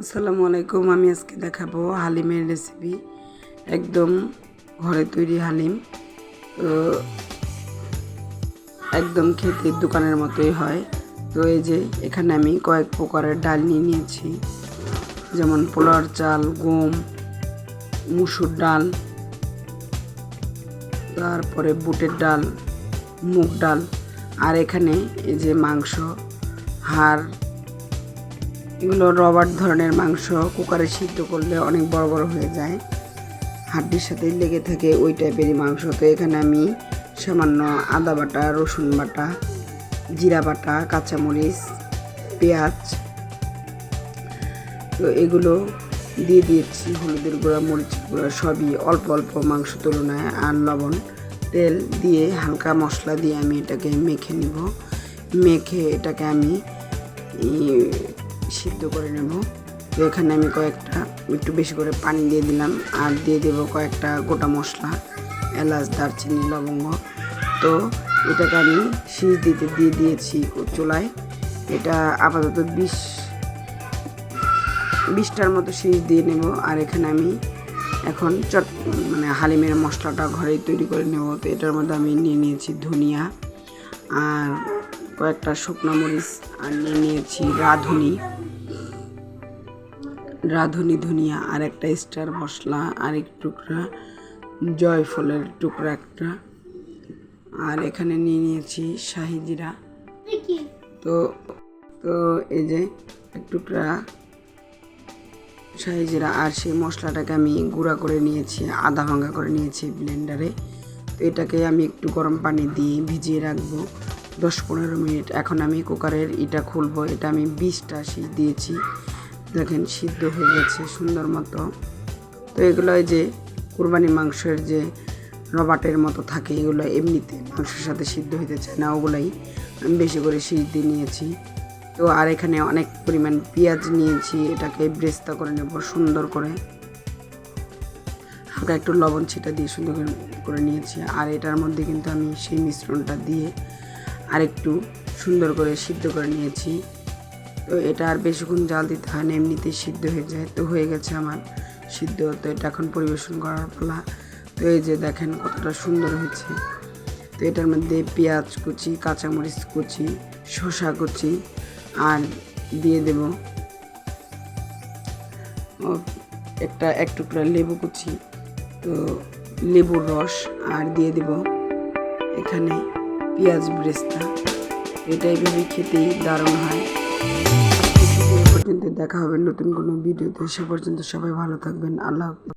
আসসালামু আলাইকুম, আমি আজকে দেখাবো হালিমের রেসিপি একদম ঘরে তৈরি হালিম। তো একদম খেতে দোকানের মতোই হয়। তো এই যে এখানে আমি কয়েক প্রকারের ডাল নিয়ে নিয়েছি। যেমন পোলার চাল, গম, মুসুর ডাল, তারপরে বুটের ডাল, মুগ ডাল। আর এখানে এই যে মাংস, হাড় এগুলো রবার ধরনের মাংস কুকারে সিদ্ধ করলে অনেক বড় বড় হয়ে যায়। হাড্ডির সাথে লেগে থাকে ওই টাইপেরই মাংস। তো এখানে আমি সামান্য আদা বাটা, রসুন বাটা, জিরা বাটা, কাঁচামরিচ, পেঁয়াজ, তো এগুলো দিয়ে দিয়েছি, হলুদের গুঁড়া, মরিচের গুঁড়া, সবই অল্প অল্প মাংস তুলনায় আর লবণ, তেল দিয়ে হালকা মশলা দিয়ে আমি এটাকে মেখে নিব। মেখে এটাকে আমি সিদ্ধ করে নেব। তো এখানে আমি কয়েকটা, একটু বেশি করে পানি দিয়ে দিলাম আর দিয়ে দেবো কয়েকটা গোটা মশলা, এলাচ, দারচিনি, লবঙ্গ। তো এটাকে আমি শীষ দিতে দিয়ে দিয়েছি চুলায়। এটা আপাতত বিশ, বিশটার মতো শীষ দিয়ে নেব আর এখানে আমি এখন চট মানে হালিমের মশলাটা ঘরেই তৈরি করে নেব। তো এটার মধ্যে আমি নিয়ে নিয়েছি ধনিয়া আর কয়েকটা শুকনো মরিচ আর নিয়ে নিয়েছি রাঁধুনি। রাঁধুনি ধনিয়া আর একটা স্টার মশলা আর এক টুকরা, জয়ফলের টুকরা একটা। আর এখানে নিয়ে নিয়েছি শাহি জিরা। তো তো এই যে এক টুকরা শাহি জিরা আর সেই মশলাটাকে আমি গুঁড়া করে নিয়েছি আধা ভাঙা করে নিয়েছি ব্লেন্ডারে। তো এটাকে আমি একটু গরম পানি দিয়ে ভিজিয়ে রাখব দশ পনেরো মিনিট। এখন আমি কুকারের এটা খুলবো, এটা আমি বিশটা শীত দিয়েছি। দেখেন, সিদ্ধ হয়ে গেছে সুন্দর মতো। তো এগুলো যে কুরবানি মাংসের যে রবাটের মতো থাকে, এগুলো এমনিতে মাংসের সাথে সিদ্ধ হইতে চায় না, ওগুলাই আমি বেশি করে দিয়ে নিয়েছি। তো আর এখানে অনেক পরিমাণ পেঁয়াজ নিয়েছি, এটাকে ব্রেস্তা করে নেব সুন্দর করে। হালকা একটু লবণ ছিটা দিয়ে সুন্দর করে নিয়েছি। আর এটার মধ্যে কিন্তু আমি সেই মিশ্রণটা দিয়ে আরেকটু সুন্দর করে সিদ্ধ করে নিয়েছি। তো এটা আর বেশিক্ষণ জাল দিতে হয় না, এমনিতেই সিদ্ধ হয়ে যায়। তো হয়ে গেছে আমার সিদ্ধ। তো এটা এখন পরিবেশন করার পালা। তো এই যে দেখেন কতটা সুন্দর হয়েছে। তো এটার মধ্যে পেঁয়াজ কুচি, কাঁচামরিচ কুচি, শসা কুচি আর দিয়ে দেব। একটা, এক টুকরা লেবু কুচি। তো লেবুর রস আর দিয়ে দেব এখানে পেঁয়াজ ব্রেস্তা। এটাই ভেবে খেতেই দারুণ হয়। দেখা হবে নতুন কোনো ভিডিওতে। সে পর্যন্ত সবাই ভালো থাকবেন। আল্লাহ